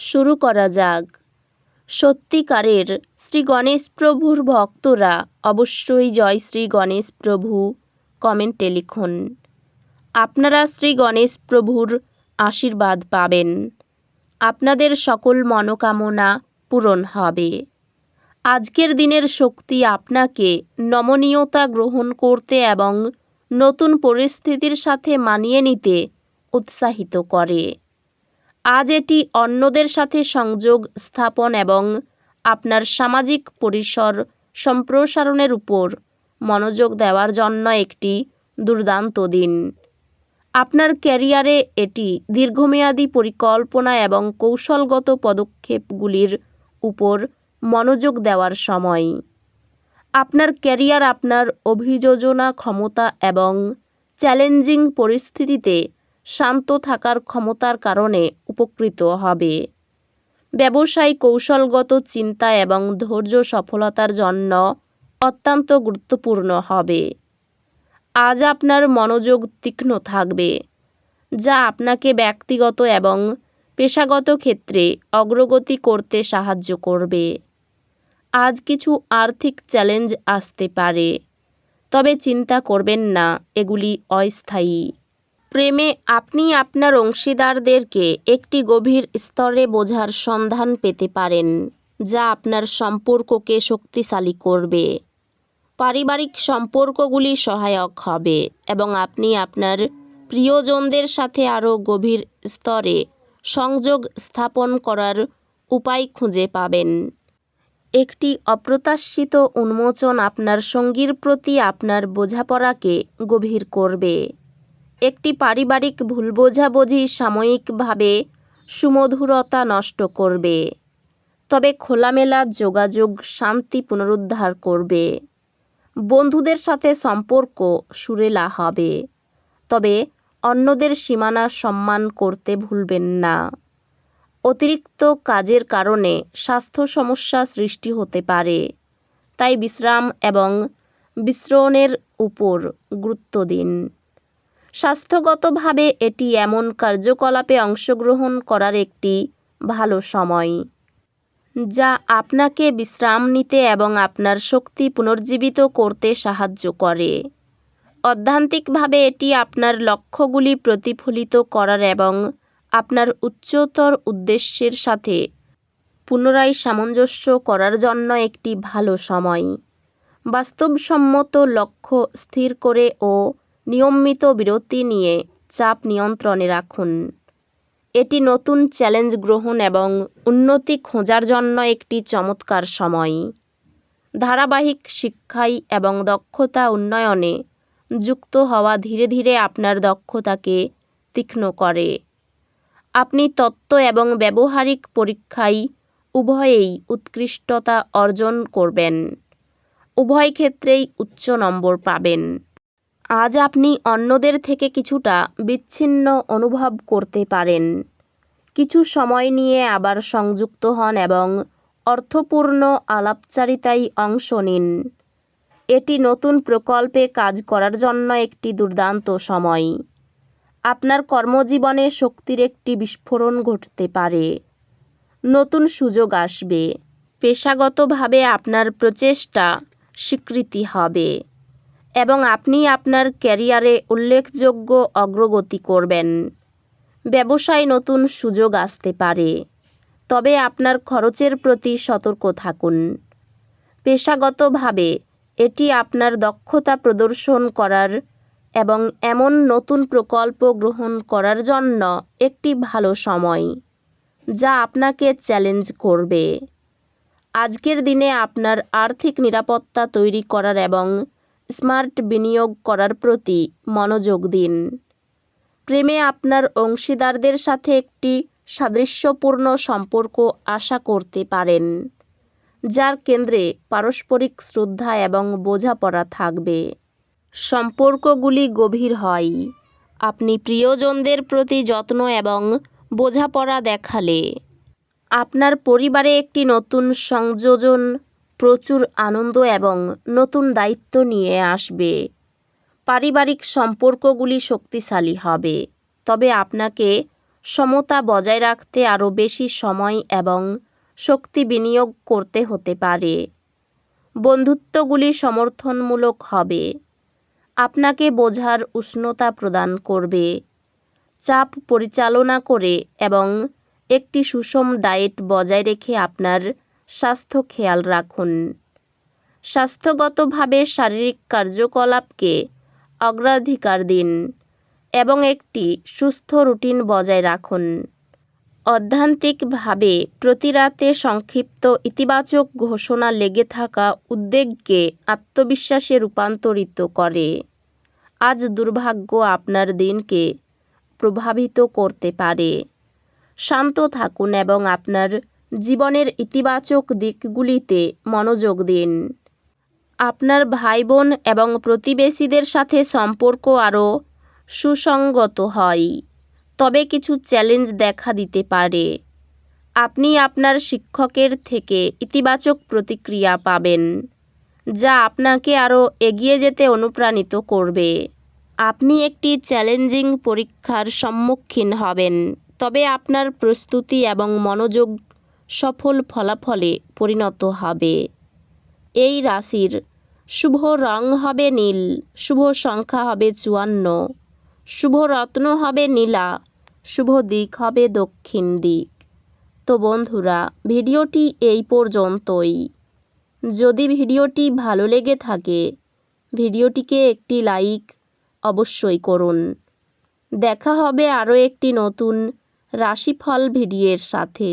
শুরু করা যাক। সত্যিকারের শ্রী গণেশ প্রভুর ভক্তরা অবশ্যই জয় শ্রী গণেশ প্রভু কমেন্টে লিখুন। আপনারা শ্রী গণেশ প্রভুর আশীর্বাদ পাবেন। আপনাদের সকল মনোকামনা পূরণ হবে। আজকের দিনের শক্তি আপনাকে নমনীয়তা গ্রহণ করতে এবং নতুন পরিস্থিতির সাথে মানিয়ে নিতে উৎসাহিত করে। আজ এটি অন্যদের সাথে সংযোগ স্থাপন এবং আপনার সামাজিক পরিসর সম্প্রসারণের উপর মনোযোগ দেওয়ার জন্য একটি দুর্দান্ত দিন। আপনার ক্যারিয়ারে এটি দীর্ঘমেয়াদী পরিকল্পনা এবং কৌশলগত পদক্ষেপগুলির উপর মনোযোগ দেওয়ার সময়। আপনার ক্যারিয়ার আপনার অভিযোজনা ক্ষমতা এবং চ্যালেঞ্জিং পরিস্থিতিতে শান্ত থাকার ক্ষমতার কারণে উপকৃত হবে। ব্যবসায় কৌশলগত চিন্তা এবং ধৈর্য সফলতার জন্য অত্যন্ত গুরুত্বপূর্ণ হবে। আজ আপনার মনোযোগ তীক্ষ্ণ থাকবে, যা আপনাকে ব্যক্তিগত এবং পেশাগত ক্ষেত্রে অগ্রগতি করতে সাহায্য করবে। আজ কিছু আর্থিক চ্যালেঞ্জ আসতে পারে, তবে চিন্তা করবেন না, এগুলি অস্থায়ী। প্রেমে আপনি আপনার অংশীদারদেরকে একটি গভীর স্তরে বোঝার সন্ধান পেতে পারেন, যা আপনার সম্পর্ককে শক্তিশালী করবে। পারিবারিক সম্পর্কগুলি সহায়ক হবে এবং আপনি আপনার প্রিয়জনদের সাথে আরও গভীর স্তরে সংযোগ স্থাপন করার উপায় খুঁজে পাবেন। একটি অপ্রত্যাশিত উন্মোচন আপনার সঙ্গীর প্রতি আপনার বোঝাপড়াকে গভীর করবে। একটি পারিবারিক ভুল বোঝাবুঝি সাময়িকভাবে সুমধুরতা নষ্ট করবে। তবে খোলামেলা যোগাযোগ শান্তি পুনরুদ্ধার করবে। বন্ধুদের সাথে সম্পর্ক সুরেলা হবে। তবে অন্যদের সীমানা সম্মান করতে ভুলবেন না। অতিরিক্ত কাজের কারণে স্বাস্থ্য সমস্যা সৃষ্টি হতে পারে। তাই বিশ্রাম এবং বিশ্রণের উপর গুরুত্ব দিন। স্বাস্থ্যগতভাবে এটি এমন কার্যকলাপে অংশগ্রহণ করার একটি ভালো সময়, যা আপনাকে বিশ্রাম নিতে এবং আপনার শক্তি পুনর্জীবিত করতে সাহায্য করে। অধ্যান্তিকভাবে এটি আপনার লক্ষ্যগুলি প্রতিফলিত করার এবং আপনার উচ্চতর উদ্দেশ্যের সাথে পুনরায় সামঞ্জস্য করার জন্য একটি ভালো সময়। বাস্তবসম্মত লক্ষ্য স্থির করে ও নিয়মিত বিরতি নিয়ে চাপ নিয়ন্ত্রণে রাখুন। এটি নতুন চ্যালেঞ্জ গ্রহণ এবং উন্নতি খোঁজার জন্য একটি চমৎকার সময়। ধারাবাহিক শিক্ষায় এবং দক্ষতা উন্নয়নে যুক্ত হওয়া ধীরে ধীরে আপনার দক্ষতাকে তীক্ষ্ণ করে। আপনি তত্ত্ব এবং ব্যবহারিক পরীক্ষায় উভয়েই উৎকৃষ্টতা অর্জন করবেন। উভয় ক্ষেত্রেই উচ্চ নম্বর পাবেন। আজ আপনি অন্যদের থেকে কিছুটা বিচ্ছিন্ন অনুভব করতে পারেন। কিছু সময় নিয়ে আবার সংযুক্ত হন এবং অর্থপূর্ণ আলাপচারিতায় অংশ নিন। এটি নতুন প্রকল্পে কাজ করার জন্য একটি দুর্দান্ত সময়। আপনার কর্মজীবনে শক্তির একটি বিস্ফোরণ ঘটতে পারে। নতুন সুযোগ আসবে। পেশাগতভাবে আপনার প্রচেষ্টা স্বীকৃতি হবে। এবং আপনি আপনার ক্যারিয়ারে উল্লেখযোগ্য অগ্রগতি করবেন। ব্যবসায় নতুন সুযোগ আসতে পারে। তবে আপনার খরচের প্রতি সতর্ক থাকুন। পেশাগতভাবে এটি আপনার দক্ষতা প্রদর্শন করার এবং এমন নতুন প্রকল্প গ্রহণ করার জন্য একটি ভালো সময়, যা আপনাকে চ্যালেঞ্জ করবে। আজকের দিনে আপনার আর্থিক নিরাপত্তা তৈরি করার এবং স্মার্ট বিনিয়োগ করার প্রতি মনোযোগ দিন। প্রেমে আপনার অংশীদারদের সাথে একটি সাদৃশ্যপূর্ণ সম্পর্ক আশা করতে পারেন, যার কেন্দ্রে পারস্পরিক শ্রদ্ধা এবং বোঝাপড়া থাকবে। সম্পর্কগুলি গভীর হয়। আপনি প্রিয়জনদের প্রতি যত্ন এবং বোঝাপড়া দেখালে আপনার পরিবারে একটি নতুন সংযোজন প্রচুর আনন্দ এবং নতুন দায়িত্ব নিয়ে আসবে। পারিবারিক সম্পর্কগুলি শক্তিশালী হবে। তবে আপনাকে সমতা বজায় রাখতে আরও বেশি সময় এবং শক্তি বিনিয়োগ করতে হতে পারে। বন্ধুত্বগুলি সমর্থনমূলক হবে। আপনাকে বোঝার উষ্ণতা প্রদান করবে। চাপ পরিচালনা করে এবং একটি সুষম ডায়েট বজায় রেখে আপনার স্বাস্থ্য খেয়াল রাখুন। স্বাস্থ্যগতভাবে শারীরিক কার্যকলাপকে অগ্রাধিকার দিন এবং একটি সুস্থ রুটিন বজায় রাখুন। অধ্যান্তিকভাবে প্রতি রাতে সংক্ষিপ্ত ইতিবাচক ঘোষণা লেগে থাকা উদ্বেগকে আত্মবিশ্বাসে রূপান্তরিত করে। আজ দুর্ভাগ্য আপনার দিনকে প্রভাবিত করতে পারে। শান্ত থাকুন এবং আপনার জীবনের ইতিবাচক দিকগুলিতে মনোযোগ দিন। আপনার ভাই বোন এবং প্রতিবেশীদের সাথে সম্পর্ক আরও সুসংগত হয়, তবে কিছু চ্যালেঞ্জ দেখা দিতে পারে। আপনি আপনার শিক্ষকের থেকে ইতিবাচক প্রতিক্রিয়া পাবেন, যা আপনাকে আরও এগিয়ে যেতে অনুপ্রাণিত করবে। আপনি একটি চ্যালেঞ্জিং পরীক্ষার সম্মুখীন হবেন, তবে আপনার প্রস্তুতি এবং মনোযোগ সফল ফলাফলে পরিণত হবে। এই রাশির শুভ রং হবে নীল, শুভ সংখ্যা হবে চুয়ান্ন, শুভ রত্ন হবে নীলা, শুভ দিক হবে দক্ষিণ দিক। তো বন্ধুরা, ভিডিওটি এই পর্যন্তই। যদি ভিডিওটি ভালো লেগে থাকে, ভিডিওটিকে একটি লাইক অবশ্যই করুন। দেখা হবে আরও একটি নতুন রাশিফল ভিডিওর সাথে।